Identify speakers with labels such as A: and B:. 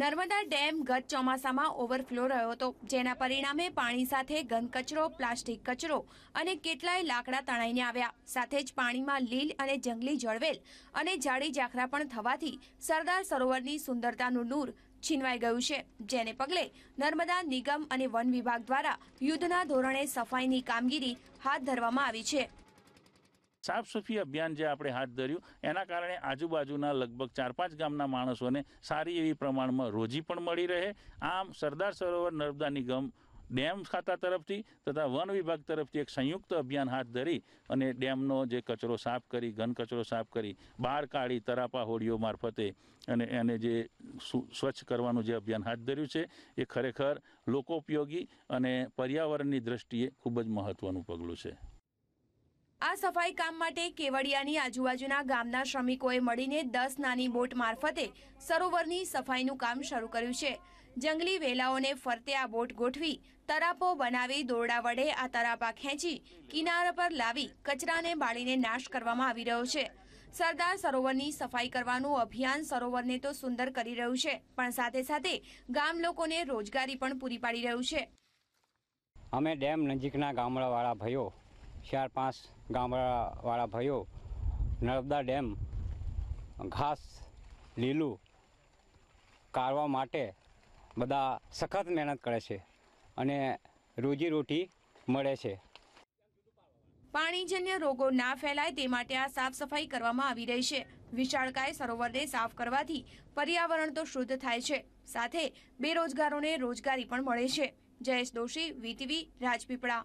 A: Narmada dam ગત ચોમાસામાં overflow રહ્યો હતો, જેના પરિણામે પાણી સાથે ઘન કચરો પ્લાસ્ટિક કચરો અને કેટલાય લાકડા તણાઈને આવ્યા. સાથે જ પાણીમાં લીલ અને જંગલી જળવેલ અને જાડી ઝાખરા પણ થવાથી સરદાર સરોવરની સુંદરતાનું નૂર છીનવાઈ ગયું છે. જેને પગલે નર્મદા નિગમ અને વન વિભાગ દ્વારા યુદ્ધના ધોરણે સફાઈની કામગીરી હાથ ધરવામાં આવી છે.
B: સાફ સફાઈ અભિયાન જે આપણે હાથ ધર્યું, એના કારણે આજુબાજુના લગભગ ચાર પાંચ ગામના માણસોને સારી એવી પ્રમાણમાં રોજી પણ મળી રહે. આમ સરદાર સરોવર નર્મદા નિગમ ડેમ ખાતા તરફથી તથા વન વિભાગ તરફથી એક સંયુક્ત અભિયાન હાથ ધરી અને ડેમનો જે કચરો સાફ કરી, ઘન કચરો સાફ કરી બહાર કાઢી, તરાપા હોડીઓ મારફતે અને એને જે સ્વચ્છ કરવાનું જે અભિયાન હાથ ધર્યું છે, એ ખરેખર લોકોપયોગી અને પર્યાવરણની દ્રષ્ટિએ ખૂબ જ મહત્ત્વનું પગલું છે.
A: આ સફાઈ કામ માટે કેવડિયાની આજુબાજુના ગામના શ્રમિકોએ મળીને દસ નાની બોટ મારફતે સરોવરની સફાઈનું કામ શરૂ કર્યું છે. જંગલી વેલાઓને ફરતે આ બોટ ગોઠવી તરાપો બનાવી દોરડા વડે આ તરાપા ખેંચી કિનારા પર લાવી કચરાને બાળીને નાશ કરવામાં આવી રહ્યો છે. સરદાર સરોવરની સફાઈ કરવાનું અભિયાન સરોવરને તો સુંદર કરી રહ્યું છે, પણ સાથે સાથે ગામ લોકોને રોજગારી પણ પૂરી પાડી રહ્યું છે.
C: અમે ડેમ નજીકના ગામડાવાળા ભાઈઓ ચાર પાંચ ગામડાવાળા ભાઈઓ નર્મદા ડેમ, ઘાસ, લીલું કાઢવા માટે બધા સખત મહેનત કરે છે અને રોજીરોટી મળે છે.
A: પાણીજન્ય રોગો ના ફેલાય તે માટે આ સાફ સફાઈ કરવામાં આવી રહી છે. વિશાળકાય સરોવરને સાફ કરવાથી પર્યાવરણ તો શુદ્ધ થાય છે. સાથે બેરોજગારોને રોજગારી પણ મળે છે. જયેશ દોશી વીટીવી રાજપીપળા.